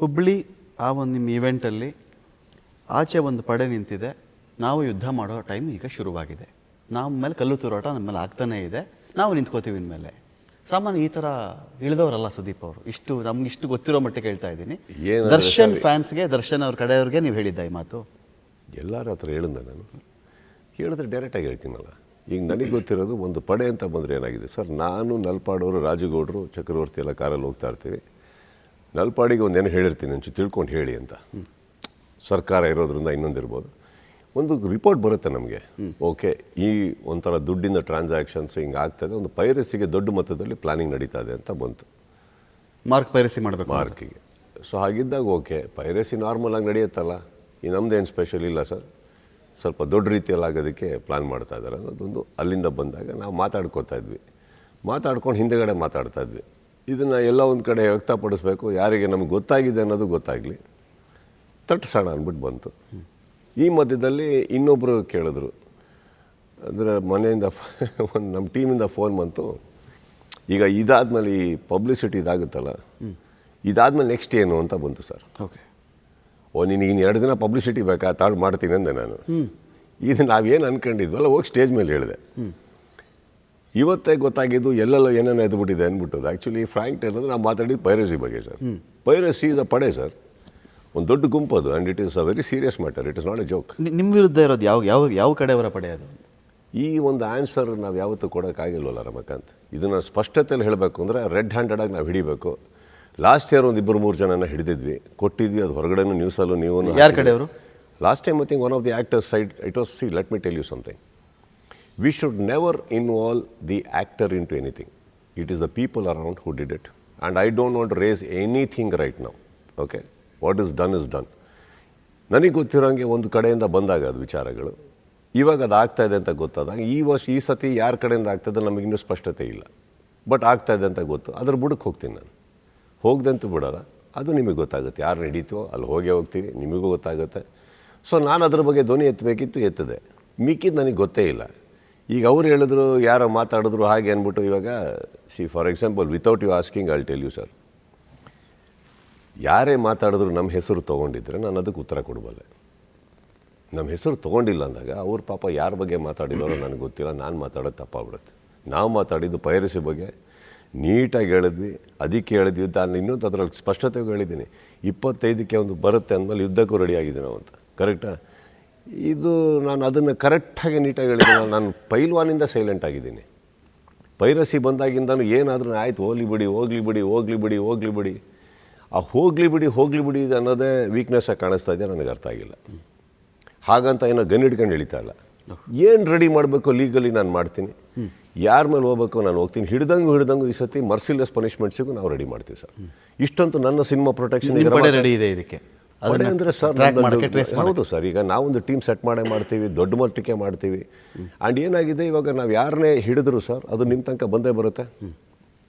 ಹುಬ್ಳಿ ಆ ಒಂದು ನಿಮ್ಮ ಇವೆಂಟಲ್ಲಿ ಆಚೆ ಒಂದು ಪಡೆ ನಿಂತಿದೆ. ನಾವು ಯುದ್ಧ ಮಾಡೋ ಟೈಮ್ ಈಗ ಶುರುವಾಗಿದೆ. ನಮ್ಮ ಮೇಲೆ ಕಲ್ಲು ತೂರಾಟ ನಮ್ಮ ಮೇಲೆ ಆಗ್ತಾನೇ ಇದೆ. ನಾವು ನಿಂತ್ಕೋತೀವಿ ಇನ್ಮೇಲೆ ಸಾಮಾನ್ಯ ಈ ಥರ ಇಳಿದವರಲ್ಲ ಸುದೀಪ್ ಅವರು. ಇಷ್ಟು ನಮ್ಗೆ ಇಷ್ಟು ಗೊತ್ತಿರೋ ಮಟ್ಟಿಗೆ ಹೇಳ್ತಾ ಇದ್ದೀನಿ. ದರ್ಶನ್ ಫ್ಯಾನ್ಸ್ಗೆ ದರ್ಶನ್ ಅವ್ರ ಕಡೆಯವ್ರಿಗೆ ನೀವು ಹೇಳಿದ್ದ ಈ ಮಾತು. ಎಲ್ಲರ ಹತ್ರ ಹೇಳಿದೆ ನಾನು. ಹೇಳಿದ್ರೆ ಡೈರೆಕ್ಟಾಗಿ ಹೇಳ್ತೀನಲ್ಲ. ಈಗ ನನಗೆ ಗೊತ್ತಿರೋದು ಒಂದು ಪಡೆ ಅಂತ ಬಂದರೆ ಏನಾಗಿದೆ? ಸರ್ ನಾನು ನಲ್ಪಾಡೋರು ರಾಜಗೌಡರು ಚಕ್ರವರ್ತಿ ಎಲ್ಲ ಕಾರಲ್ಲಿ ಹೋಗ್ತಾ ಇರ್ತೀವಿ. ನಲ್ಪಾಡಿಗೆ ಒಂದೇನು ಹೇಳಿರ್ತೀನಿ ಒಂಚೂರು ತಿಳ್ಕೊಂಡು ಹೇಳಿ ಅಂತ. ಸರ್ಕಾರ ಇರೋದ್ರಿಂದ ಇನ್ನೊಂದಿರ್ಬೋದು ಒಂದು ರಿಪೋರ್ಟ್ ಬರುತ್ತೆ ನಮಗೆ. ಓಕೆ ಈ ಒಂಥರ ದುಡ್ಡಿಂದ ಟ್ರಾನ್ಸಾಕ್ಷನ್ಸ್ ಹಿಂಗೆ ಆಗ್ತದೆ. ಒಂದು ಪೈರಸಿಗೆ ದೊಡ್ಡ ಮೊತ್ತದಲ್ಲಿ ಪ್ಲಾನಿಂಗ್ ನಡೀತಾ ಇದೆ ಅಂತ ಬಂತು. ಮಾರ್ಕ್ ಪೈರಸಿ ಮಾಡಬೇಕು ಮಾರ್ಕಿಗೆ ಸೊ ಹಾಗಿದ್ದಾಗ ಓಕೆ ಪೈರಸಿ ನಾರ್ಮಲ್ ಆಗಿ ನಡೆಯುತ್ತಲ್ಲ? ಈ ನಮ್ಮದೇನು ಸ್ಪೆಷಲ್ ಇಲ್ಲ ಸರ್ ಸ್ವಲ್ಪ ದೊಡ್ಡ ರೀತಿಯಲ್ಲಿ ಆಗೋದಕ್ಕೆ ಪ್ಲಾನ್ ಮಾಡ್ತಾ ಇದ್ದಾರೆ ಅನ್ನೋದೊಂದು ಅಲ್ಲಿಂದ ಬಂದಾಗ ನಾವು ಮಾತಾಡ್ಕೋತಾ ಇದ್ವಿ. ಮಾತಾಡ್ಕೊಂಡು ಹಿಂದೆಗಡೆ ಮಾತಾಡ್ತಾ ಇದ್ವಿ. ಇದನ್ನು ಎಲ್ಲ ಒಂದು ಕಡೆ ವ್ಯಕ್ತಪಡಿಸ್ಬೇಕು. ಯಾರಿಗೆ ನಮ್ಗೆ ಗೊತ್ತಾಗಿದೆ ಅನ್ನೋದು ಗೊತ್ತಾಗಲಿ. ತಟ್ಟಿಸೋಣ ಅಂದ್ಬಿಟ್ಟು ಬಂತು. ಈ ಮಧ್ಯದಲ್ಲಿ ಇನ್ನೊಬ್ಬರು ಕೇಳಿದ್ರು. ಅಂದರೆ ಮನೆಯಿಂದ ಒಂದು ನಮ್ಮ ಟೀಮಿಂದ ಫೋನ್ ಬಂತು. ಈಗ ಇದಾದ್ಮೇಲೆ ಈ ಪಬ್ಲಿಸಿಟಿ ಇದಾಗುತ್ತಲ್ಲ. ಇದಾದ್ಮೇಲೆ ನೆಕ್ಸ್ಟ್ ಏನು ಅಂತ ಬಂತು ಸರ್. ಓಕೆ. ಓ ನಿನಗೆ ಇನ್ನು ಎರಡು ದಿನ ಪಬ್ಲಿಸಿಟಿ ಬೇಕಾ? ತಾಳು ಮಾಡ್ತೀನಿ ಅಂದೆ ನಾನು. ಇದು ನಾವೇನು ಅನ್ಕೊಂಡಿದ್ವಲ್ಲ ಹೋಗಿ ಸ್ಟೇಜ್ ಮೇಲೆ ಹೇಳಿದೆ. ಇವತ್ತೇ ಗೊತ್ತಾಗಿದ್ದು ಎಲ್ಲೆಲ್ಲ ಏನೇನು ಎದ್ಬಿಟ್ಟಿದೆ ಅಂದ್ಬಿಟ್ಟು ಆ್ಯಕ್ಚುಲಿ ಫ್ರ್ಯಾಂಕ್ ಅಂದರೆ ನಾವು ಮಾತಾಡಿದ್ದು ಪೈರಸಿ ಬಗ್ಗೆ ಸರ್ ಪೈರಸಿ ಇಸ್ ಅ ಪಡೆ ಸರ್ ಒಂದು ದೊಡ್ಡ ಗುಂಪು ಅದು and it is a very serious matter it is not a joke ನಿಮ್ಮ ವಿರುದ್ಧ ಇರೋದು ಯಾವ ಯಾವ ಯಾವ ಕಡೆಯವರ ಪಡೆ ಅದು? ಈ ಒಂದು ಆನ್ಸರ್ ನಾವು ಯಾವತ್ತೂ ಕೊಡೋಕ್ಕಾಗಿಲ್ವಲ್ಲ ರಮಕಾಂತ್ ಇದನ್ನು ಸ್ಪಷ್ಟತೆಯಲ್ಲಿ ಹೇಳಬೇಕು ಅಂದರೆ ರೆಡ್ ಹ್ಯಾಂಡೆಡಾಗಿ ನಾವು ಹಿಡಿಬೇಕು. ಲಾಸ್ಟ್ ಇಯರ್ ಒಂದು ಇಬ್ಬರು ಮೂರು ಜನನ ಹಿಡಿದಿದ್ವಿ. ಕೊಟ್ಟಿದ್ವಿ ಅದು ಹೊರಗಡೆನೂ ನ್ಯೂಸಲ್ಲೂ ನೀವು ಯಾರ ಕಡೆಯವರು? Last time I think one of the actors side it was see let me tell you something we should never involve the actor into anything. Anything it is the people around did it. It and I don't to raise anything right ನಾವು okay what is done is done ನನಗೆ ಗೊತ್ತಿರೋಂಗೆ ಒಂದು ಕಡೆಯಿಂದ ಬಂದಾಗ ಅದು ವಿಚಾರಗಳು. ಇವಾಗ ಅದು ಆಗ್ತಾ ಇದೆ ಅಂತ ಗೊತ್ತಾದಾಗ, ಈ ವರ್ಷ, ಈ ಸತಿ ಯಾರ ಕಡೆಯಿಂದ ಆಗ್ತದೆ ನಮಗಿನ್ನೂ ಸ್ಪಷ್ಟತೆ ಇಲ್ಲ. ಬಟ್ ಆಗ್ತಾ ಇದೆ ಅಂತ ಗೊತ್ತು. ಅದ್ರ ಬುಡಕ್ಕೆ ಹೋಗ್ತೀನಿ ನಾನು. ಹೋಗ್ದಂತೂ ಬಿಡೋಲ್ಲ ಅದು ನಿಮಗೆ ಗೊತ್ತಾಗುತ್ತೆ. ಯಾರು ನಡೀತೀವೋ ಅಲ್ಲಿ ಹೋಗೇ ಹೋಗ್ತೀವಿ, ನಿಮಗೂ ಗೊತ್ತಾಗುತ್ತೆ. ಸೊ ನಾನು ಅದ್ರ ಬಗ್ಗೆ ಧ್ವನಿ ಎತ್ತಬೇಕಿತ್ತು, ಎತ್ತದೆ. ಮಿಕ್ಕಿದ್ದು ನನಗೆ ಗೊತ್ತೇ ಇಲ್ಲ. ಈಗ ಅವ್ರು ಹೇಳಿದ್ರು, ಯಾರೋ ಮಾತಾಡಿದ್ರು ಹಾಗೆ ಅಂದ್ಬಿಟ್ಟು ಇವಾಗ see for example without you asking I'll tell you sir ಯಾರೇ ಮಾತಾಡಿದ್ರು ನಮ್ಮ ಹೆಸರು ತೊಗೊಂಡಿದ್ರೆ ನಾನು ಅದಕ್ಕೆ ಉತ್ತರ ಕೊಡಬಲ್ಲೆ. ನಮ್ಮ ಹೆಸರು ತೊಗೊಂಡಿಲ್ಲ ಅಂದಾಗ ಅವ್ರ ಪಾಪ ಯಾರ ಬಗ್ಗೆ ಮಾತಾಡಿದಾರೋ ನನಗೆ ಗೊತ್ತಿಲ್ಲ, ನಾನು ಮಾತಾಡೋದು ತಪ್ಪಾಗ್ಬಿಡುತ್ತೆ. ನಾವು ಮಾತಾಡಿದ್ದು ಪೈರಸಿ ಬಗ್ಗೆ ನೀಟಾಗಿ ಹೇಳಿದ್ವಿ, ಅದಕ್ಕೆ ಹೇಳಿದ್ವಿ, ನಾನು ಇನ್ನೊಂದು ಅದರಲ್ಲಿ ಸ್ಪಷ್ಟತೆಗೂ ಹೇಳಿದ್ದೀನಿ. ಇಪ್ಪತ್ತೈದಕ್ಕೆ ಒಂದು ಬರುತ್ತೆ ಅಂದಮೇಲೆ ಯುದ್ಧಕ್ಕೂ ರೆಡಿ ಆಗಿದ್ದೀವಿ ನಾವು ಅಂತ ಕರೆಕ್ಟಾ ಇದು ನಾನು ಅದನ್ನು ಕರೆಕ್ಟಾಗಿ ನೀಟಾಗಿ ಹೇಳಿದ್ದೀನಿ ನಾನು ಪೈಲ್ವಾನಿಂದ ಸೈಲೆಂಟ್ ಆಗಿದ್ದೀನಿ. ಪೈರಸಿ ಬಂದಾಗಿಂದನೂ ಏನಾದರೂ ಆಯ್ತು ಹೋಗ್ಲಿ ಬಿಡಿ ಹೋಗ್ಲಿ ಬಿಡಿ ಹೋಗ್ಲಿ ಬಿಡಿ ಹೋಗ್ಲಿ ಬಿಡಿ. ಆ ಹೋಗ್ಲಿ ಬಿಡಿ ಹೋಗ್ಲಿ ಬಿಡಿ ಇದು ಅನ್ನೋದೇ ವೀಕ್ನೆಸ್ಸಾಗಿ ಕಾಣಿಸ್ತಾ ಇದೆ ನನಗೆ ಅರ್ಥ ಆಗಿಲ್ಲ. ಹಾಗಂತ ಏನೋ ಗನ್ ಹಿಡ್ಕೊಂಡು ಇಳಿತಾ ಇಲ್ಲ. ಏನು ರೆಡಿ ಮಾಡಬೇಕು ಲೀಗಲಿ ನಾನು ಮಾಡ್ತೀನಿ. ಯಾರ ಮೇಲೆ ಹೋಗ್ಬೇಕು ನಾನು ಹೋಗ್ತೀನಿ. ಹಿಡ್ದಂಗೆ ಹಿಡ್ದಂಗೆ ಈ ಸತಿ ಮರ್ಸಿಲೆಸ್ ಪನಿಷ್ಮೆಂಟ್ಸಿಗೂ ನಾವು ರೆಡಿ ಮಾಡ್ತೀವಿ ಸರ್. ಇಷ್ಟಂತೂ ನನ್ನ ಸಿನಿಮಾ ಪ್ರೊಟೆಕ್ಷನ್ ರೆಡಿ ಇದೆ ಇದಕ್ಕೆ. ಪಡೆ ಅಂದರೆ ಸರ್ ಹೌದು ಸರ್ ಈಗ ನಾವೊಂದು ಟೀಮ್ ಸೆಟ್ ಮಾಡೇ ಮಾಡ್ತೀವಿ ದೊಡ್ಡ ಮಟ್ಟಿಗೆ ಮಾಡ್ತೀವಿ. ಆ್ಯಂಡ್ ಏನಾಗಿದೆ ಇವಾಗ ನಾವು ಯಾರನ್ನೇ ಹಿಡಿದ್ರು ಸರ್ ಅದು ನಿಮ್ಮ ತನಕ ಬಂದೇ ಬರುತ್ತೆ.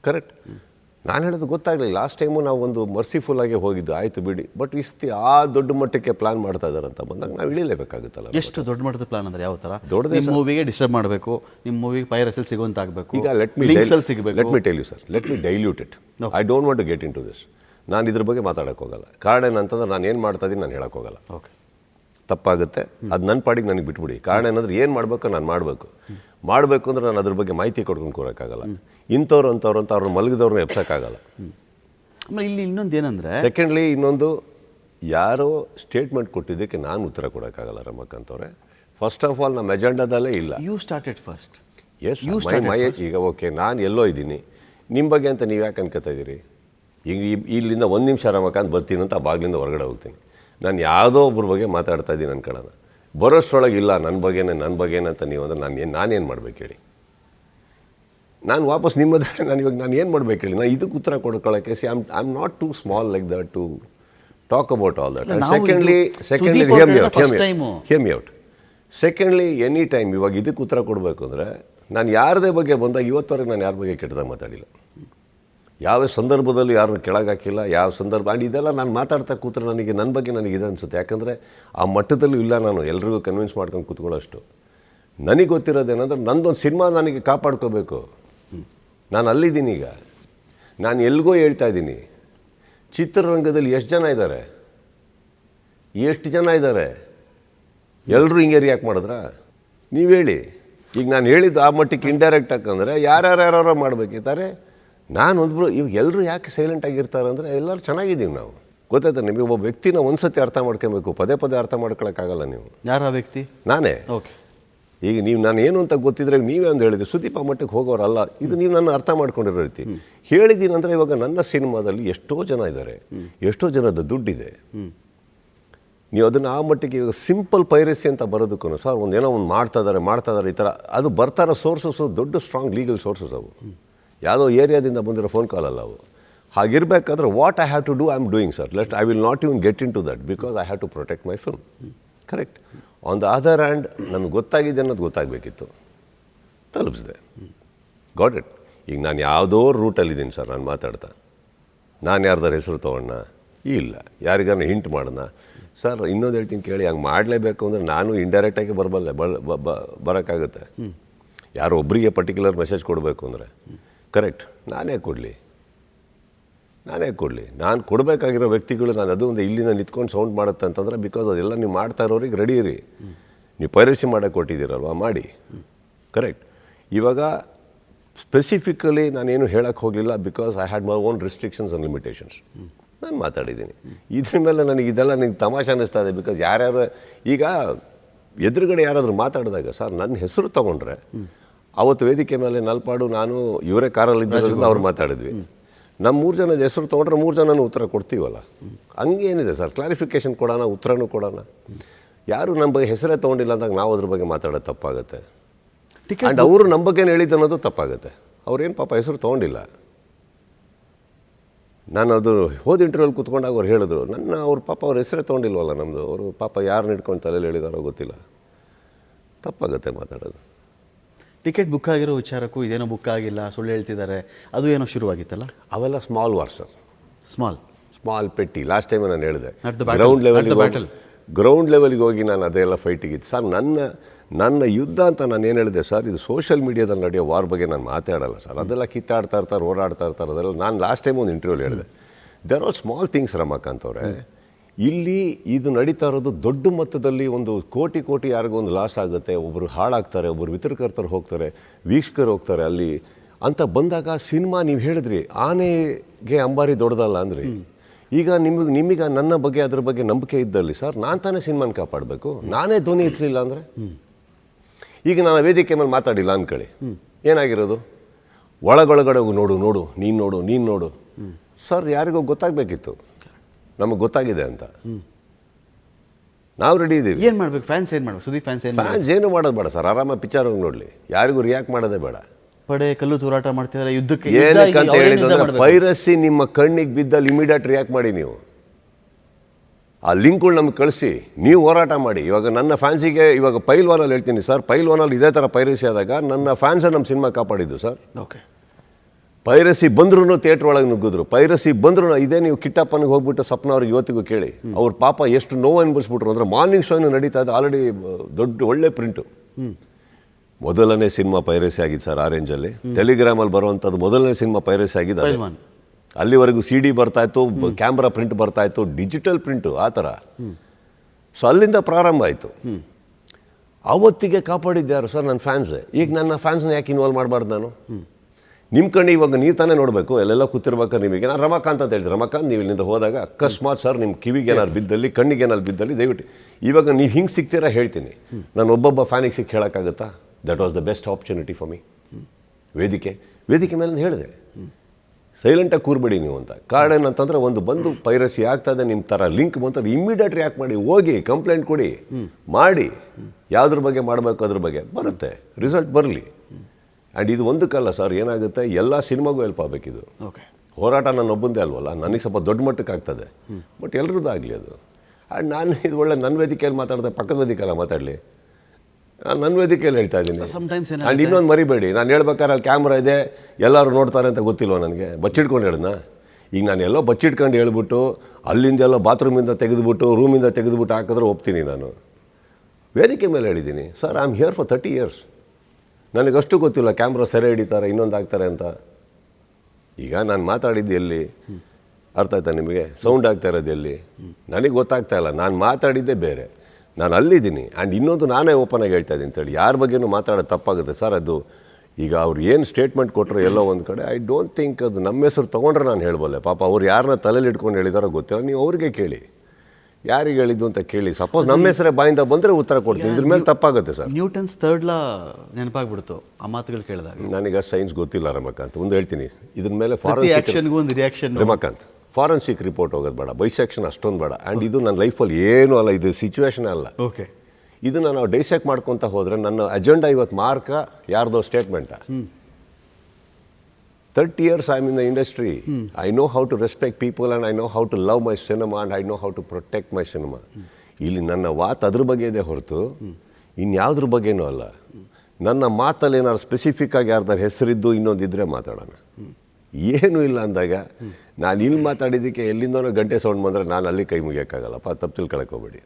ಕರೆಕ್ಟ್ ನಾನು ಹೇಳೋದು ಗೊತ್ತಾಗಲಿಲ್ಲ. ಲಾಸ್ಟ್ ಟೈಮು ನಾವು ಒಂದು ಮರ್ಸಿಫುಲ್ ಆಗಿ ಹೋಗಿದ್ದು ಆಯಿತು ಬಿಡಿ. ಬಟ್ ಇಸ್ತಿ ಸತಿ ಆ ದೊಡ್ಡ ಮಟ್ಟಕ್ಕೆ ಪ್ಲಾನ್ ಮಾಡ್ತಾ ಇದ್ದಾರೆ ಅಂತ ಬಂದಾಗ ನಾವು ಇಳಿಲೇಬೇಕಾಗುತ್ತಲ್ಲ ಎಷ್ಟು ದೊಡ್ಡ ಮಟ್ಟದ ಪ್ಲಾನ್ ಅಂದ್ರೆ ಯಾವ ತರ? ದೊಡ್ಡದೇ ನಿಮ್ಮ ಮೂವಿಗೆ ಡಿಸ್ಟರ್ಬ್ ಮಾಡಬೇಕು ನಿಮ್ಮ ಮೂವಿಗೆ ಪೈರಸಲ್ಲಿ ಸಿಗುವಂತಾಗಬೇಕು ಈಗ ಲೆಟ್ ಮಿ ಸಿಗಬೇಕು. Let me tell you sir let me dilute it I don't want to get into this ನಾನು ಇದ್ರ ಬಗ್ಗೆ ಮಾತಾಡೋಕೆ ಹೋಗಲ್ಲ. ಕಾರಣ ಏನಂತಂದ್ರೆ ನಾನು ಏನು ಮಾಡ್ತಾ ಇದ್ದೀನಿ ನಾನು ಹೇಳಕ್ಕೆ ಹೋಗಲ್ಲ. ಓಕೆ. ತಪ್ಪಾಗುತ್ತೆ. ಅದು ನನ್ನ ಪಾಡಿಗೆ ನನಗೆ ಬಿಟ್ಬಿಡಿ. ಕಾರಣ ಏನಂದ್ರೆ ಏನು ಮಾಡಬೇಕು ನಾನು ಮಾಡಬೇಕು. ಮಾಡಬೇಕು ಅಂದ್ರೆ ನಾನು ಅದ್ರ ಬಗ್ಗೆ ಮಾಹಿತಿ ಕೊಡ್ಕೊಂಡು ಕೂರೋಕ್ಕಾಗಲ್ಲ. ಇಂಥವ್ರು ಅಂಥವ್ರು ಅಂತ ಅವ್ರನ್ನ ಮಲಗಿದವ್ರನ್ನ ಎಪ್ಸೋಕ್ಕಾಗಲ್ಲ ಆಮೇಲೆ ಇಲ್ಲಿ ಇನ್ನೊಂದು ಏನಂದ್ರೆ ಸೆಕೆಂಡ್ಲಿ ಇನ್ನೊಂದು ಯಾರೋ ಸ್ಟೇಟ್ಮೆಂಟ್ ಕೊಟ್ಟಿದ್ದಕ್ಕೆ ನಾನು ಉತ್ತರ ಕೊಡೋಕ್ಕಾಗಲ್ಲ ರಮಕ್ಕಂತವ್ರೆ ಫಸ್ಟ್ ಆಫ್ ಆಲ್ ನಮ್ಮ ಎಜೆಂಡಾದಲ್ಲೇ ಇಲ್ಲ. You started first yes you my ಈಗ ಓಕೆ ನಾನು ಎಲ್ಲೋ ಇದ್ದೀನಿ. ನಿಮ್ಮ ಬಗ್ಗೆ ಅಂತ ನೀವು ಯಾಕೆ ಅನ್ಕೋತಾ ಇದ್ದೀರಿ? ಈಗ ಇಲ್ಲಿಂದ ಒಂದು ನಿಮಿಷ ಆರಾಮಕ್ಕಂತ ಬರ್ತೀನಿ ಅಂತ ಆ ಬಾಗಿಲಿಂದ ಹೊರಗಡೆ ಹೋಗ್ತೀನಿ. ನಾನು ಯಾವುದೋ ಒಬ್ಬರ ಬಗ್ಗೆ ಮಾತಾಡ್ತಾ ಇದ್ದೀನಿ ಅನ್ಕೊಳ್ಳೋಣ ಬರೋಷ್ಟರೊಳಗೆ ಇಲ್ಲ ನನ್ನ ಬಗ್ಗೆನೇ ನನ್ನ ಬಗ್ಗೆನೇ ಅಂತ ನೀವು ಅಂದರೆ ನಾನು ಏನು ನಾನೇನು ಮಾಡ್ಬೇಕು ಹೇಳಿ? ನಾನು ವಾಪಸ್ ನಿಮ್ಮದೇ ನಾನು ಇವಾಗ ನಾನು ಏನು ಮಾಡ್ಬೇಕು ಹೇಳಿ? ನಾನು ಇದಕ್ಕೆ ಉತ್ತರ ಕೊಡ್ಕೊಳ್ಳೋಕೆ see I'm I am not too small like that to talk about all that secondly secondly hem out. Hem out secondly any time ಇವಾಗ ಇದಕ್ಕೆ ಉತ್ತರ ಕೊಡಬೇಕು ಅಂದರೆ ನಾನು ಯಾರದೇ ಬಗ್ಗೆ ಬಂದಾಗ ಇವತ್ತವರೆಗೆ ನಾನು ಯಾರ ಬಗ್ಗೆ ಕೆಟ್ಟದಾಗ ಮಾತಾಡಿಲ್ಲ. ಯಾವ ಸಂದರ್ಭದಲ್ಲಿ ಯಾರನ್ನು ಕೆಳಗಾಕಿಲ್ಲ ಯಾವ ಸಂದರ್ಭ ಆ್ಯಂಡ್ ಇದೆಲ್ಲ ನಾನು ಮಾತಾಡ್ತಾ ಕೂತ್ರೆ ನನಗೆ ನನ್ನ ಬಗ್ಗೆ ನನಗೆ ಇದೆ ಅನಿಸುತ್ತೆ. ಯಾಕಂದರೆ ಆ ಮಟ್ಟದಲ್ಲೂ ಇಲ್ಲ ನಾನು ಎಲ್ರಿಗೂ ಕನ್ವಿನ್ಸ್ ಮಾಡ್ಕೊಂಡು ಕೂತ್ಕೊಳ್ಳೋಷ್ಟು. ನನಗೆ ಗೊತ್ತಿರೋದೇನೆಂದ್ರೆ ನಂದೊಂದು ಸಿನಿಮಾ ನನಗೆ ಕಾಪಾಡ್ಕೋಬೇಕು. ನಾನು ಅಲ್ಲಿದ್ದೀನಿ ಈಗ. ನಾನು ಎಲ್ಲಿಗೋ ಹೇಳ್ತಾ ಇದ್ದೀನಿ. ಚಿತ್ರರಂಗದಲ್ಲಿ ಎಷ್ಟು ಜನ ಇದ್ದಾರೆ ಎಷ್ಟು ಜನ ಇದ್ದಾರೆ ಎಲ್ಲರೂ ಹಿಂಗೆ ರಿಯಾಕ್ಟ್ ಮಾಡಿದ್ರಾ? ನೀವು ಹೇಳಿ. ಈಗ ನಾನು ಹೇಳಿದ್ದು ಆ ಮಟ್ಟಕ್ಕೆ ಇಂಡೈರೆಕ್ಟ್ ಯಾಕಂದರೆ ಯಾರ್ಯಾರು ಯಾರೋ ಮಾಡಬೇಕಿದ್ದಾರೆ ನಾನು ಒಬ್ಬರು ಇವಾಗ ಎಲ್ಲರೂ ಯಾಕೆ ಸೈಲೆಂಟ್ ಆಗಿರ್ತಾರೆ ಅಂದರೆ ಎಲ್ಲರೂ ಚೆನ್ನಾಗಿದ್ದೀವಿ ನಾವು. ಗೊತ್ತಾಯ್ತಾ ನಿಮಗೆ? ಒಬ್ಬ ವ್ಯಕ್ತಿನ ಒಂದ್ಸತಿ ಅರ್ಥ ಮಾಡ್ಕೊಬೇಕು ಪದೇ ಪದೇ ಅರ್ಥ ಮಾಡ್ಕೊಳಕ್ಕಾಗಲ್ಲ ನೀವು. ಯಾರ ವ್ಯಕ್ತಿ? ನಾನೇ. ಓಕೆ. ಈಗ ನೀವು ನಾನು ಏನು ಅಂತ ಗೊತ್ತಿದ್ರೆ ನೀವೇ ಒಂದು ಹೇಳಿದ್ರಿ ಸುದೀಪ ಮಟ್ಟಕ್ಕೆ ಹೋಗೋರಲ್ಲ ಇದು ನೀವು ನನ್ನ ಅರ್ಥ ಮಾಡ್ಕೊಂಡಿರೋ ರೀತಿ. ಹೇಳಿದ್ದೀನಿ ಅಂದರೆ ಇವಾಗ ನನ್ನ ಸಿನಿಮಾದಲ್ಲಿ ಎಷ್ಟೋ ಜನ ಇದ್ದಾರೆ ಎಷ್ಟೋ ಜನದ ದುಡ್ಡಿದೆ. ನೀವು ಅದನ್ನು ಆ ಮಟ್ಟಿಗೆ ಇವಾಗ ಸಿಂಪಲ್ ಪೈರಸಿ ಅಂತ ಬರೋದಕ್ಕೂ ಸರ್ ಒಂದು ಏನೋ ಒಂದು ಮಾಡ್ತಾ ಇದ್ದಾರೆ ಮಾಡ್ತಾ ಇದ್ದಾರೆ ಈ ಥರ ಅದು ಬರ್ತಾರೋ ಸೋರ್ಸಸ್ಸು ದೊಡ್ಡ ಸ್ಟ್ರಾಂಗ್ ಲೀಗಲ್ ಸೋರ್ಸಸ್ ಅವು. ಯಾವುದೋ ಏರಿಯಾದಿಂದ ಬಂದಿರೋ ಫೋನ್ ಕಾಲ್ ಅಲ್ಲ ಅವು ಹಾಗಿರ್ಬೇಕಾದ್ರೆ what I have to do I am doing sir let I will not even get into that because I have to protect my film correct on the other and ನನಗೆ ಗೊತ್ತಾಗಿದೆ ಅನ್ನೋದು ಗೊತ್ತಾಗಬೇಕಿತ್ತು. ತಲುಪಿಸಿದೆ. Got it ಈಗ ನಾನು ಯಾವುದೋ ರೂಟಲ್ಲಿದ್ದೀನಿ sir ನಾನು ಮಾತಾಡ್ತಾ. ನಾನು ಯಾರ್ದಾರ ಹೆಸರು ತೊಗೊಂಡ ಇಲ್ಲ. ಯಾರಿಗಾರು ಹಿಂಟ್ ಮಾಡೋಣ ಸರ್ ಇನ್ನೊಂದು ಹೇಳ್ತೀನಿ ಕೇಳಿ, ಹಂಗೆ ಮಾಡಲೇಬೇಕು ಅಂದರೆ ನಾನು ಇಂಡೈರೆಕ್ಟಾಗಿ ಬರಬಲ್ಲೆ ಬರೋಕ್ಕಾಗುತ್ತೆ. ಯಾರೋ ಒಬ್ಬರಿಗೆ ಪರ್ಟಿಕ್ಯುಲರ್ ಮೆಸೇಜ್ ಕೊಡಬೇಕು ಅಂದರೆ. ಕರೆಕ್ಟ್. ನಾನೇ ಕೊಡಲಿ. ನಾನೇ ಕೊಡಲಿ. ನಾನು ಕೊಡಬೇಕಾಗಿರೋ ವ್ಯಕ್ತಿಗಳು ನಾನು ಅದು ಒಂದು ಇಲ್ಲಿಂದ ನಿಂತ್ಕೊಂಡು ಸೌಂಡ್ ಮಾಡುತ್ತೆ ಅಂತಂದ್ರೆ ಬಿಕಾಸ್ ಅದೆಲ್ಲ ನೀವು ಮಾಡ್ತಾ ಇರೋರಿಗೆ ರೆಡಿ ಇರಿ. ನೀವು ಪೈರಸಿ ಮಾಡೋಕ್ಕೆ ಕೊಟ್ಟಿದ್ದೀರಲ್ವ? ಮಾಡಿ. ಕರೆಕ್ಟ್. ಇವಾಗ ಸ್ಪೆಸಿಫಿಕಲಿ ನಾನೇನು ಹೇಳಕ್ಕೆ ಹೋಗಲಿಲ್ಲ because I had my own restrictions and limitations ನಾನು ಮಾತಾಡಿದ್ದೀನಿ. ಇದ್ರ ಮೇಲೆ ನನಗೆ ಇದೆಲ್ಲ ನನಗೆ ತಮಾಷೆ ಅನ್ನಿಸ್ತಾ ಇದೆ ಬಿಕಾಸ್ ಯಾರ್ಯಾರು ಈಗ ಎದುರುಗಡೆ ಯಾರಾದರೂ ಮಾತಾಡಿದಾಗ, ಸರ್ ನನ್ನ ಹೆಸರು ತೊಗೊಂಡ್ರೆ ಅವತ್ತು ವೇದಿಕೆ ಮೇಲೆ ನಲ್ಪಾಡು ನಾನು ಇವರೇ ಕಾರಲ್ಲಿ ಇದ್ದಿರೋದ್ರಿಂದ ಅವ್ರು ಮಾತಾಡಿದ್ವಿ. ನಮ್ಮ ಮೂರು ಜನದ ಹೆಸರು ತೊಗೊಂಡ್ರೆ ಮೂರು ಜನನೂ ಉತ್ತರ ಕೊಡ್ತೀವಲ್ಲ? ಹಂಗೇನಿದೆ ಸರ್ ಕ್ಲಾರಿಫಿಕೇಷನ್ ಕೊಡೋಣ ಉತ್ತರನೂ ಕೊಡೋಣ. ಯಾರು ನಮ್ಮ ಬಗ್ಗೆ ಹೆಸರೇ ತೊಗೊಂಡಿಲ್ಲ ಅಂದಾಗ ನಾವು ಅದ್ರ ಬಗ್ಗೆ ಮಾತಾಡೋದು ತಪ್ಪಾಗುತ್ತೆ. ಆ್ಯಂಡ್ ಅವರು ನಮ್ಮ ಬಗ್ಗೆ ಹೇಳಿದ್ದು ಅನ್ನೋದು ತಪ್ಪಾಗುತ್ತೆ. ಅವ್ರೇನು ಪಾಪ ಹೆಸರು ತೊಗೊಂಡಿಲ್ಲ. ನಾನು ಅದು ಹೋದ ಇಂಟರ್ವ್ಯೂಲ್ ಕೂತ್ಕೊಂಡಾಗ ಅವ್ರು ಹೇಳಿದ್ರು ನನ್ನ ಅವ್ರ ಪಾಪ ಅವ್ರ ಹೆಸರೇ ತೊಗೊಂಡಿಲ್ವಲ್ಲ ನಮ್ಮದು ಅವರು ಪಾಪ ಯಾರನ್ನ ಹಿಡ್ಕೊಂಡು ತಲೆಯಲ್ಲಿ ಹೇಳಿದಾರೋ ಗೊತ್ತಿಲ್ಲ. ತಪ್ಪಾಗುತ್ತೆ ಮಾತಾಡೋದು. ಟಿಕೆಟ್ ಬುಕ್ ಆಗಿರೋ ವಿಚಾರಕ್ಕೂ ಇದೇನೋ ಬುಕ್ ಆಗಿಲ್ಲ ಸುಳ್ಳು ಹೇಳ್ತಿದ್ದಾರೆ. ಅದು ಏನೋ ಶುರುವಾಗಿತ್ತಲ್ಲ? ಅವೆಲ್ಲ small war sir. Small? Small petty. Last time ನಾನು ಹೇಳಿದೆ. Ground level battle. ಗ್ರೌಂಡ್ ಲೆವೆಲ್ಗೆ ಹೋಗಿ ನಾನು ಅದೆಲ್ಲ ಫೈಟಿಗಿದ್ದು ಸರ್ ನನ್ನ ನನ್ನ ಯುದ್ಧ ಅಂತ ನಾನು ಏನು ಹೇಳಿದೆ? ಸರ್ ಇದು ಸೋಷಿಯಲ್ ಮೀಡಿಯಾದಲ್ಲಿ ನಡೆಯೋ ವಾರ್ ಬಗ್ಗೆ ನಾನು ಮಾತಾಡಲ್ಲ ಸರ್ ಅದೆಲ್ಲ ಕಿತ್ತಾಡ್ತಾ ಇರ್ತಾರೆ ಓಡಾಡ್ತಾ ಇರ್ತಾರೆ ಅದೆಲ್ಲ ನಾನು ಲಾಸ್ಟ್ ಟೈಮ್ ಒಂದು ಇಂಟರ್ವ್ಯೂಲಿ ಹೇಳಿದೆ. There are small things Ramakant ಅವರೇ. ಇಲ್ಲಿ ಇದು ನಡೀತಾ ಇರೋದು ದೊಡ್ಡ ಮೊತ್ತದಲ್ಲಿ ಒಂದು ಕೋಟಿ ಕೋಟಿ ಯಾರಿಗೂ ಒಂದು ಲಾಸ್ ಆಗುತ್ತೆ. ಒಬ್ಬರು ಹಾಳಾಗ್ತಾರೆ ಒಬ್ಬರು ವಿತರಕರ್ತರು ಹೋಗ್ತಾರೆ ವೀಕ್ಷಕರು ಹೋಗ್ತಾರೆ ಅಲ್ಲಿ. ಅಂತ ಬಂದಾಗ ಸಿನಿಮಾ ನೀವು ಹೇಳಿದ್ರಿ ಆನೆಗೆ ಅಂಬಾರಿ ದೊಡ್ಡದಲ್ಲ ಅಂದ್ರಿ. ಈಗ ನಿಮಗೆ ನಿಮಗೆ ನನ್ನ ಬಗ್ಗೆ ಅದ್ರ ಬಗ್ಗೆ ನಂಬಿಕೆ ಇದ್ದಲ್ಲಿ ಸರ್ ನಾನು ತಾನೇ ಸಿನಿಮಾನ ಕಾಪಾಡಬೇಕು. ನಾನೇ ಧ್ವನಿ ಎತ್ತಲಿಲ್ಲ ಅಂದರೆ? ಈಗ ನಾನು ವೇದಿಕೆ ಮೇಲೆ ಮಾತಾಡಿಲ್ಲ ಅನ್ಕೊಳ್ಳಿ. ಏನಾಗಿರೋದು? ಒಳಗೊಳಗಡೆ ನೋಡು ನೋಡು ನೀನು ನೋಡು ನೀನು ನೋಡು. ಸರ್ ಯಾರಿಗೋ ಗೊತ್ತಾಗಬೇಕಿತ್ತು. ನಮಗೆ ಗೊತ್ತಾಗಿದೆ ಅಂತ. ನಾವು ರೆಡಿ ಇದ್ದೀವಿ ಏನು ಮಾಡ್ಬೇಕು? ಫ್ಯಾನ್ಸ್ ಏನು ಮಾಡ್ಬೇಕು? ಸುದೀಪ್ ಫ್ಯಾನ್ಸ್ ಏನು ಫ್ಯಾನ್ಸ್ ಏನು ಮಾಡೋದು ಬೇಡ ಸರ್. ಆರಾಮಾಗಿ ಪಿಕ್ಚರ್ ಹೋಗಿ ನೋಡಲಿ. ಯಾರಿಗೂ ರಿಯಾಕ್ಟ್ ಮಾಡೋದೇ ಬೇಡ. ಪಡೆ ಕಲ್ಲು ತೂರಾಟ ಮಾಡ್ತಿದ್ದಾರೆ ಯುದ್ಧಕ್ಕೆ ಯುದ್ಧ ಏನಕ್ಕೆ ಅಂತ ಹೇಳಿದ್ರೆ ಪೈರಸಿ ನಿಮ್ಮ ಕಣ್ಣಿಗೆ ಬಿದ್ದಲ್ಲಿ ಇಮಿಡಿಯೇಟ್ ರಿಯಾಕ್ಟ್ ಮಾಡಿ ನೀವು. ಆ ಲಿಂಕ್ಗಳು ನಮ್ಗೆ ಕಳಿಸಿ. ನೀವು ಹೋರಾಟ ಮಾಡಿ. ಇವಾಗ ನನ್ನ ಫ್ಯಾನ್ಸಿಗೆ ಇವಾಗ ಪೈಲ್ವಾನಲ್ಲಿ ಹೇಳ್ತೀನಿ ಸರ್. ಪೈಲ್ವಾನಲ್ಲಿ ಇದೇ ಥರ ಪೈರಸಿ ಆದಾಗ ನನ್ನ ಫ್ಯಾನ್ಸೇ ನಮ್ಮ ಸಿನಿಮಾ ಕಾಪಾಡಿದ್ದು ಸರ್. ಓಕೆ ಪೈರಸಿ ಬಂದ್ರೂ ಥಿಯೇಟ್ರ್ ಒಳಗೆ ನುಗ್ಗಿದ್ರು. ಪೈರಸಿ ಬಂದ್ರು ಇದೇ ನೀವು ಕಿಟ್ಟಪ್ಪನಿಗೆ ಹೋಗ್ಬಿಟ್ಟು ಸಪ್ನ ಅವ್ರಿಗೆ ಇವತ್ತಿಗೂ ಕೇಳಿ. ಅವ್ರ ಪಾಪ ಎಷ್ಟು ನೋವು ಅನ್ಬಿಸ್ಬಿಟ್ರು ಅಂದರೆ ಮಾರ್ನಿಂಗ್ ಶೋನು ನಡೀತಾ ಇದೆ. ಆಲ್ರೆಡಿ ದೊಡ್ಡ ಒಳ್ಳೆ ಪ್ರಿಂಟು ಮೊದಲನೇ ಸಿನಿಮಾ ಪೈರಸಿ ಆಗಿದೆ ಸರ್ ಆ ರೇಂಜಲ್ಲಿ ಟೆಲಿಗ್ರಾಮಲ್ಲಿ ಬರುವಂಥದ್ದು ಮೊದಲನೇ ಸಿನಿಮಾ ಪೈರಸಿ ಆಗಿದೆ ಅಲ್ಲಿವರೆಗೂ ಸಿ ಡಿ ಬರ್ತಾ ಇತ್ತು ಕ್ಯಾಮ್ರಾ ಪ್ರಿಂಟ್ ಬರ್ತಾ ಇತ್ತು ಡಿಜಿಟಲ್ ಪ್ರಿಂಟು ಆ ಥರ. ಸೊ ಅಲ್ಲಿಂದ ಪ್ರಾರಂಭ ಆಯಿತು. ಅವತ್ತಿಗೆ ಕಾಪಾಡಿದ್ಯಾರು ಸರ್? ನನ್ನ ಫ್ಯಾನ್ಸ್ ಈಗ ನನ್ನ ಫ್ಯಾನ್ಸ್ನ ಯಾಕೆ ಇನ್ವಾಲ್ವ್ ಮಾಡಬಾರ್ದು ನಾನು? ನಿಮ್ಮ ಕಣ್ಣು ಇವಾಗ ನೀವು ತಾನೇ ನೋಡಬೇಕು ಎಲ್ಲೆಲ್ಲ ಕೂತಿರ್ಬೇಕಾದ್ರೆ ನಿಮಗೆ? ನಾನು ರಮಾಕಾಂತ್ ಅಂತ ಹೇಳಿದೆ. ರಮಾಕಾಂತ್ ನೀವು ಇಲ್ಲಿಂದ ಹೋದಾಗ ಅಕಸ್ಮಾತ್ ಸರ್ ನಿಮ್ಮ ಕಿವಿಗೆ ಏನಾದ್ರು ಬಿದ್ದಲ್ಲಿ ಕಣ್ಣಿಗೆ ಏನಾದ್ರು ಬಿದ್ದಲ್ಲಿ ದಯವಿಟ್ಟು ಇವಾಗ ನೀವು ಹಿಂಗೆ ಸಿಗ್ತೀರಾ ಹೇಳ್ತೀನಿ. ನಾನು ಒಬ್ಬೊಬ್ಬ ಫ್ಯಾನಿಗೆ ಸಿಕ್ಕಿ ಹೇಳೋಕ್ಕಾಗುತ್ತಾ? That was the best opportunity for me ವೇದಿಕೆ ವೇದಿಕೆ ಮೇಲೆ ಹೇಳಿದೆ. ಸೈಲೆಂಟಾಗಿ ಕೂರ್ಬೇಡಿ ನೀವು ಅಂತ. ಕಾರಣ ಏನಂತಂದ್ರೆ ಒಂದು ಬಂದು ಪೈರಸಿ ಆಗ್ತಾ ಇದೆ ನಿಮ್ಮ ಥರ ಲಿಂಕ್ ಬಂತಾರೆ ಇಮ್ಮಿಡಿಯೇಟ್ ರಿಯಾಕ್ಟ್ ಮಾಡಿ ಹೋಗಿ ಕಂಪ್ಲೇಂಟ್ ಕೊಡಿ ಮಾಡಿ. ಯಾವುದ್ರ ಬಗ್ಗೆ ಮಾಡಬೇಕು ಅದ್ರ ಬಗ್ಗೆ? ಬರುತ್ತೆ. ರಿಸಲ್ಟ್ ಬರಲಿ. ಆ್ಯಂಡ್ ಇದು ಒಂದಕ್ಕಲ್ಲ ಸರ್ ಏನಾಗುತ್ತೆ? ಎಲ್ಲ ಸಿನಿಮಾಗೂ ಹೆಲ್ಪ್ ಆಗಬೇಕಿದು ಓಕೆ ಹೋರಾಟ ನಾನು ಒಬ್ಬಂದೇ ಅಲ್ವಲ್ಲ? ನನಗೆ ಸ್ವಲ್ಪ ದೊಡ್ಡ ಮಟ್ಟಕ್ಕೆ ಆಗ್ತದೆ. ಬಟ್ ಎಲ್ರದ್ದು ಆಗಲಿ ಅದು. ಆ್ಯಂಡ್ ನಾನು ಇದು ಒಳ್ಳೆ ನನ್ನ ವೇದಿಕೆಯಲ್ಲಿ ಮಾತಾಡಿದೆ ಪಕ್ಕದ ವೇದಿಕೆಯಲ್ಲ ಮಾತಾಡಲಿ. ನಾನು ನನ್ನ ವೇದಿಕೆಯಲ್ಲಿ ಹೇಳ್ತಾ ಇದ್ದೀನಿ. ಆ್ಯಂಡ್ ಇನ್ನೊಂದು ಮರಿಬೇಡಿ. ನಾನು ಹೇಳ್ಬೇಕಾದ್ರೆ ಅಲ್ಲಿ ಕ್ಯಾಮ್ರಾ ಇದೆ ಎಲ್ಲರೂ ನೋಡ್ತಾರೆ ಅಂತ ಗೊತ್ತಿಲ್ವ ನನಗೆ? ಬಚ್ಚಿಟ್ಕೊಂಡು ಹೇಳ್ದ ಈಗ ನಾನು ಎಲ್ಲೋ ಬಚ್ಚಿಟ್ಕೊಂಡು ಹೇಳ್ಬಿಟ್ಟು ಅಲ್ಲಿಂದ ಎಲ್ಲೋ ಬಾತ್ರೂಮಿಂದ ತೆಗೆದುಬಿಟ್ಟು ರೂಮಿಂದ ತೆಗೆದುಬಿಟ್ಟು ಹಾಕಿದ್ರೆ ಒಪ್ತೀನಿ ನಾನು. ವೇದಿಕೆ ಮೇಲೆ ಹೇಳಿದ್ದೀನಿ. Sir I am here for thirty years ನನಗಷ್ಟು ಗೊತ್ತಿಲ್ಲ ಕ್ಯಾಮ್ರಾ ಸೆರೆ ಹಿಡಿತಾರೆ, ಇನ್ನೊಂದು ಆಗ್ತಾರೆ ಅಂತ. ಈಗ ನಾನು ಮಾತಾಡಿದ್ದು ಎಲ್ಲಿ? ಅರ್ಥ ಆಯ್ತಾ ನಿಮಗೆ? ಸೌಂಡ್ ಆಗ್ತಾ ಇರೋದು ಎಲ್ಲಿ? ನನಗೆ ಗೊತ್ತಾಗ್ತಾ ಇಲ್ಲ. ನಾನು ಮಾತಾಡಿದ್ದೇ ಬೇರೆ. ನಾನು ಅಲ್ಲಿದ್ದೀನಿ. ಆ್ಯಂಡ್ ಇನ್ನೊಂದು ನಾನೇ ಓಪನ್ ಆಗಿ ಹೇಳ್ತಾ ಇದ್ದೀನಿ ಅಂತೇಳಿ ಯಾರ ಬಗ್ಗೆನೂ ಮಾತಾಡೋದು ತಪ್ಪಾಗುತ್ತೆ. ಸರ್ ಅದು ಈಗ ಅವ್ರು ಏನು ಸ್ಟೇಟ್ಮೆಂಟ್ ಕೊಟ್ಟರು ಎಲ್ಲೋ ಒಂದು ಕಡೆ ಐ ಡೋಂಟ್ ಥಿಂಕ್ ಅದು ನಮ್ಮ ಹೆಸರು ತೊಗೊಂಡ್ರೆ ನಾನು ಹೇಳ್ಬಲ್ಲೆ. ಪಾಪ ಅವ್ರು ಯಾರನ್ನ ತಲೆಯಲ್ಲಿ ಇಟ್ಕೊಂಡು ಹೇಳಿದಾರೋ ಗೊತ್ತಿಲ್ಲ. ನೀವು ಅವ್ರಿಗೆ ಕೇಳಿ. ಯಾರಿಗೆ ಹೇಳಿದ್ದು ಅಂತ ಕೇಳಿ ಸಪೋಸ್ ನಮ್ಮ ಹೆಸರೇ ಬಾಯಿಂದ ಬಂದರೆ ಉತ್ತರ ಕೊಡ್ತೀನಿ ಇದ್ರ ಮೇಲೆ ತಪ್ಪಾಗುತ್ತೆ ಸರ್. ನ್ಯೂಟನ್ಸ್ ಥರ್ಡ್ ಲಾ ನೆನಪಾಗ್ಬಿಡ್ತು ಆ ಮಾತುಗಳು ಕೇಳಿದಾಗ. ನನಗೆ ಅಷ್ಟು ಸೈನ್ಸ್ ಗೊತ್ತಿಲ್ಲ ರಮಕಾಂತ್ ಒಂದು ಹೇಳ್ತೀನಿ. ಇದ್ರ ಮೇಲೆ ಫಾರೆನ್ಸಿಕ್ ಒಂದು ರಿಯಾಕ್ಷನ್ ರಮಕಾಂತ್ ಫಾರೆನ್ಸಿಕ್ ರಿಪೋರ್ಟ್ ಹೋಗೋದು ಬೇಡ ಬೈಸೆಕ್ಷನ್ ಅಷ್ಟೊಂದು ಬೇಡ. ಆ್ಯಂಡ್ ಇದು ನನ್ನ ಲೈಫಲ್ಲಿ ಏನೂ ಅಲ್ಲ ಇದು ಸಿಚುವೇಶನ್ ಅಲ್ಲ. ಓಕೆ ಇದನ್ನು ನಾವು ಡೈಸೆಕ್ಟ್ ಮಾಡ್ಕೊತ ಹೋದರೆ ನನ್ನ ಅಜೆಂಡಾ ಇವತ್ತು ಮಾರ್ಕ ಯಾರ್ದೋ ಸ್ಟೇಟ್ಮೆಂಟಾ thirty years I in the industry I know how to respect people and I know how to love my cinema and I know how to protect my cinema ಇಲ್ಲಿ ನನ್ನ ವಾತ್ ಅದ್ರ ಬಗ್ಗೆ ಇದೆ ಹೊರತು ಇನ್ಯಾವುದ್ರ ಬಗ್ಗೆನೂ ಅಲ್ಲ. ನನ್ನ ಮಾತಲ್ಲಿ ಏನಾದ್ರು ಸ್ಪೆಸಿಫಿಕ್ ಆಗಿ ಯಾರ್ದಾರು ಹೆಸರಿದ್ದು ಇನ್ನೊಂದಿದ್ರೆ ಮಾತಾಡೋಣ. ಏನೂ ಇಲ್ಲ ಅಂದಾಗ, ನಾನು ಇಲ್ಲಿ ಮಾತಾಡಿದ್ದಕ್ಕೆ ಎಲ್ಲಿಂದನೋ ಗಂಟೆ ಸೌಂಡ್ ಬಂದರೆ ನಾನು ಅಲ್ಲಿ ಕೈ ಮುಗಿಯೋಕ್ಕಾಗಲ್ಲಪ್ಪ ತಪ್ಪು ತಿಳ್ಕೊಳಕ್ಕೆ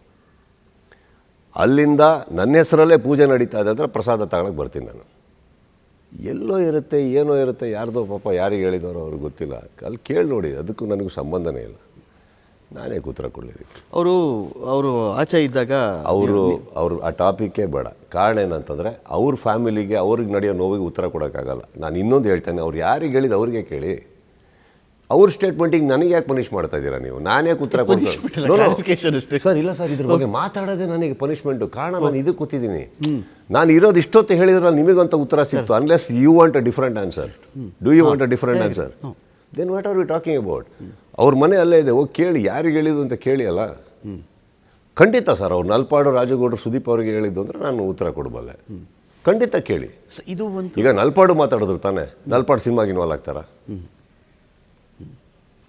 ಅಲ್ಲಿಂದ ನನ್ನ ಹೆಸರಲ್ಲೇ ಪೂಜೆ ನಡೀತಾ ಇದೆ ಅಂದರೆ ಪ್ರಸಾದ ತಗೊಳಕ್ಕೆ ಬರ್ತೀನಿ ನಾನು. ಎಲ್ಲೋ ಇರುತ್ತೆ ಏನೋ ಇರುತ್ತೆ ಯಾರ್ದೋ ಪಾಪ ಯಾರಿಗೆ ಹೇಳಿದಾರೋ ಅವ್ರಿಗೆ ಗೊತ್ತಿಲ್ಲ. ಅಲ್ಲಿ ಕೇಳಿ ನೋಡಿ ಅದಕ್ಕೂ ನನಗೂ ಸಂಬಂಧನೇ ಇಲ್ಲ. ನಾನೇ ಉತ್ತರ ಕೊಡಲಿದ್ದಕ್ಕೆ ಅವರು ಅವರು ಆಚೆ ಇದ್ದಾಗ ಅವರು ಅವರು ಆ ಟಾಪಿಕ್ಕೇ ಬೇಡ. ಕಾರಣ ಏನಂತಂದರೆ ಅವ್ರ ಫ್ಯಾಮಿಲಿಗೆ ಅವ್ರಿಗೆ ನಡೆಯೋ ನೋವಿಗೆ ಉತ್ತರ ಕೊಡೋಕ್ಕಾಗಲ್ಲ. ನಾನು ಇನ್ನೊಂದು ಹೇಳ್ತೇನೆ ಅವ್ರು ಯಾರಿಗೆ ಹೇಳಿದ ಅವ್ರಿಗೆ ಕೇಳಿ. ಅವ್ರ ಸ್ಟೇಟ್ಮೆಂಟಿಗೆ ನನಗೆ ಯಾಕೆ ಪನಿಷ್ ಮಾಡ್ತಾ ಇದ್ದೀರಾ ನೀವು? ನಾನೇ ಉತ್ತರ. ಸರ್ ಇಲ್ಲ ಸರ್ ಇದ್ರ ಬಗ್ಗೆ ಮಾತಾಡೋದೇ ನನಗೆ ಪನಿಷ್ಮೆಂಟು ಕಾರಣ ನಾನು ಇದಕ್ಕೆ ಕೂತಿದ್ದೀನಿ. ನಾನು ಇರೋದು ಇಷ್ಟೊತ್ತು ಹೇಳಿದ್ರೆ ನಿಮಗಂತ ಉತ್ತರ ಸಿಕ್ತು unless you want a different answer do you want a different answer then what are we talking about ಅವ್ರ ಮನೆ ಅಲ್ಲೇ ಇದೆ ಹೋಗಿ ಕೇಳಿ ಯಾರಿಗೆ ಹೇಳಿದ್ದು ಅಂತ ಕೇಳಿ ಅಲ್ಲ? ಖಂಡಿತ ಸರ್ ಅವ್ರು ನಲ್ಪಾಡು ರಾಜಗೌಡರು ಸುದೀಪ್ ಅವರಿಗೆ ಹೇಳಿದ್ದು ಅಂದರೆ ನಾನು ಉತ್ತರ ಕೊಡಬಲ್ಲೆ. ಖಂಡಿತ ಕೇಳಿ. ಇದು ಒಂದು ಈಗ ನಲ್ಪಾಡು ಮಾತಾಡಿದ್ರು ತಾನೆ? ನಲ್ಪಾಡು ಸಿನಿಮಾಗೆ ಇನ್ವಾಲ್ವ್ ಆಗ್ತಾರ?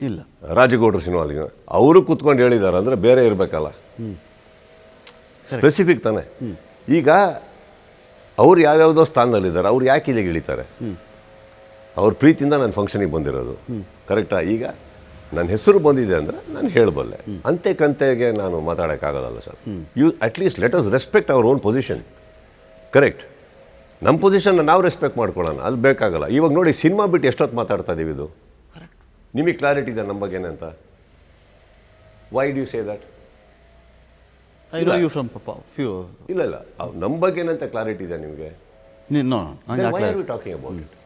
ಇಲ್ಲ. ರಾಜಗೌಡರು ಸಿನಿಮಾಲಿಗೆ. ಅವರು ಕೂತ್ಕೊಂಡು ಹೇಳಿದ್ದಾರೆ ಅಂದರೆ ಬೇರೆ ಇರಬೇಕಲ್ಲ. ಸ್ಪೆಸಿಫಿಕ್ ತಾನೆ. ಈಗ ಅವ್ರು ಯಾವ್ಯಾವುದೋ ಸ್ಥಾನದಲ್ಲಿದ್ದಾರೆ ಅವ್ರು ಯಾಕೆ ಇಲ್ಲಿಗೆ ಇಳಿತಾರೆ? ಅವ್ರ ಪ್ರೀತಿಯಿಂದ ನಾನು ಫಂಕ್ಷನಿಗೆ ಬಂದಿರೋದು. ಕರೆಕ್ಟಾ ಈಗ ನನ್ನ ಹೆಸರು ಬಂದಿದೆ ಅಂದರೆ ನಾನು ಹೇಳಬಲ್ಲೆ. ಅಂತೆ ಕಂತೆಗೆ ನಾನು ಮಾತಾಡೋಕ್ಕಾಗಲ್ಲ sir. You at least let us respect our own position correct ನಮ್ಮ ಪೊಸಿಷನ್ನ ನಾವು ರೆಸ್ಪೆಕ್ಟ್ ಮಾಡ್ಕೊಳ್ಳೋಣ. ಅದು ಬೇಕಾಗಲ್ಲ. ಇವಾಗ ನೋಡಿ ಸಿನಿಮಾ ಬಿಟ್ಟು ಎಷ್ಟೊತ್ತು ಮಾತಾಡ್ತಾ ಇದೀವಿ ಇದು? ನಿಮಗೆ ಕ್ಲಾರಿಟಿ ಇದೆ ನಮ್ಮ ಬಗ್ಗೆ ಅಂತ. Why do you say that I know you from ಪಪ್ಪ ಫ್ಯೂ ಇಲ್ಲ ಇಲ್ಲ. ಅವ್ ನಮ್ಮ ಬಗ್ಗೆನಂತ ಕ್ಲಾರಿಟಿ ಇದೆ ನಿಮಗೆ. No why are we talking about it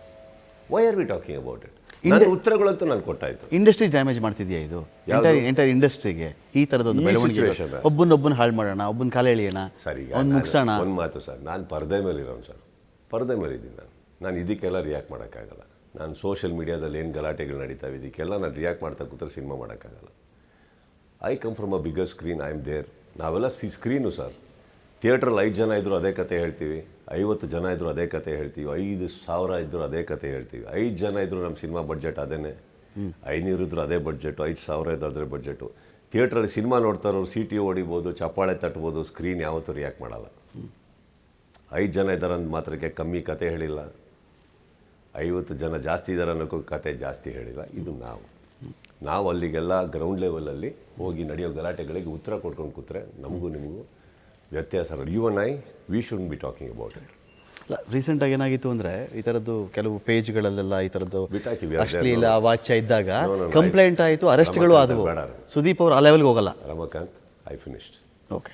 why are we talking about it ಇಂಡ ಉತ್ತರಗಳಂತೂ ನಾನು ಕೊಟ್ಟಾಯ್ತು ಇಂಡಸ್ಟ್ರಿ ಡ್ಯಾಮೇಜ್ ಮಾಡ್ತಿದ್ಯಾ ಇದು? ಎಂಟೈರ್ ಎಂಟೈರ್ ಇಂಡಸ್ಟ್ರಿಗೆ ಈ ಥರದ ಒಂದು ಬೆಳವಣಿಗೆ? ಒಬ್ಬನೊಬ್ಬನ ಹಾಳು ಮಾಡೋಣ ಒಬ್ಬನ ಕಾಲ ಎಳಿಯೋಣ ಸರಿ ಅವ್ನು ಮುಗಿಸೋಣ. ಒಂದು ಮಾತು ಸರ್ ನಾನು ಪರದೆ ಮೇಲೆ ಇರೋನು ಸರ್. ಪರದೆ ಮೇಲೆ ಇದ್ದೀನಿ ನಾನು. ನಾನು ಇದಕ್ಕೆಲ್ಲ ರಿಯಾಕ್ಟ್ ಮಾಡೋಕ್ಕಾಗಲ್ಲ. ನಾನು ಸೋಷಿಯಲ್ ಮೀಡಿಯಾದಲ್ಲಿ ಏನು ಗಲಾಟೆಗಳು ನಡೀತಾವೆ ಇದಕ್ಕೆಲ್ಲ ನಾನು ರಿಯಾಕ್ಟ್ ಮಾಡ್ತಾ ಕೂತ್ರೆ ಸಿನಿಮಾ ಮಾಡೋಕ್ಕಾಗಲ್ಲ. I come from a bigger screen I am there ನಾವೆಲ್ಲ ಸಿ ಸ್ಕ್ರೀನು ಸರ್. ಥಿಯೇಟ್ರಲ್ಲಿ ಐದು ಜನ ಇದ್ದರೂ ಅದೇ ಕತೆ ಹೇಳ್ತೀವಿ, ಐವತ್ತು ಜನ ಇದ್ದರೂ ಅದೇ ಕತೆ ಹೇಳ್ತೀವಿ, ಐದು ಸಾವಿರ ಇದ್ದರೂ ಅದೇ ಕತೆ ಹೇಳ್ತೀವಿ. ಐದು ಜನ ಇದ್ದರೂ ನಮ್ಮ ಸಿನಿಮಾ ಬಡ್ಜೆಟ್ ಅದೇನೆ. ಐನೂರು ಇದ್ದರೂ ಅದೇ ಬಡ್ಜೆಟು ಐದು ಸಾವಿರ ಇದ್ದರೂ ಅದೇ ಬಡ್ಜೆಟು ಥಿಯೇಟ್ರಲ್ಲಿ ಸಿನಿಮಾ ನೋಡ್ತಾ ಇರೋರು ಸಿ ಟಿ ಹೊಡಿಬೋದು, ಚಪ್ಪಾಳೆ ತಟ್ಬೋದು ಸ್ಕ್ರೀನ್ ಯಾವತ್ತೂ ರಿಯಾಕ್ಟ್ ಮಾಡಲ್ಲ. ಐದು ಜನ ಇದ್ದಾರೆ ಅಂದ ಮಾತ್ರಕ್ಕೆ ಕಮ್ಮಿ ಕತೆ ಹೇಳಿಲ್ಲ. ಐವತ್ತು ಜನ ಜಾಸ್ತಿ ಇದ್ದಾರೆ ಅನ್ನೋಕ್ಕೂ ಕತೆ ಜಾಸ್ತಿ ಹೇಳಿಲ್ಲ. ಇದು ನಾವು. ನಾವು ಅಲ್ಲಿಗೆಲ್ಲ ಗ್ರೌಂಡ್ ಲೆವೆಲಲ್ಲಿ ಹೋಗಿ ನಡೆಯೋ ಗಲಾಟೆಗಳಿಗೆ ಉತ್ತರ ಕೊಟ್ಕೊಂಡು ಕೂತ್ರೆ ನಮಗೂ ನಿಮಗೂ ವ್ಯತ್ಯಾಸ you and I we should be talking about it ರೀಸೆಂಟಾಗಿ ಏನಾಗಿತ್ತು ಅಂದರೆ ಈ ಥರದ್ದು ಕೆಲವು ಪೇಜ್ಗಳಲ್ಲೆಲ್ಲ ಈ ಥರದ್ದು ಅಶ್ಲೀಲ ವಾಚ್ಯ ಇದ್ದಾಗ ಕಂಪ್ಲೇಂಟ್ ಆಯಿತು ಅರೆಸ್ಟ್ಗಳು ಆದವು. ಸುದೀಪ್ ಅವರು ಆ ಲೆವೆಲ್ಗೆ ಹೋಗಲ್ಲ. Ramakant I finished okay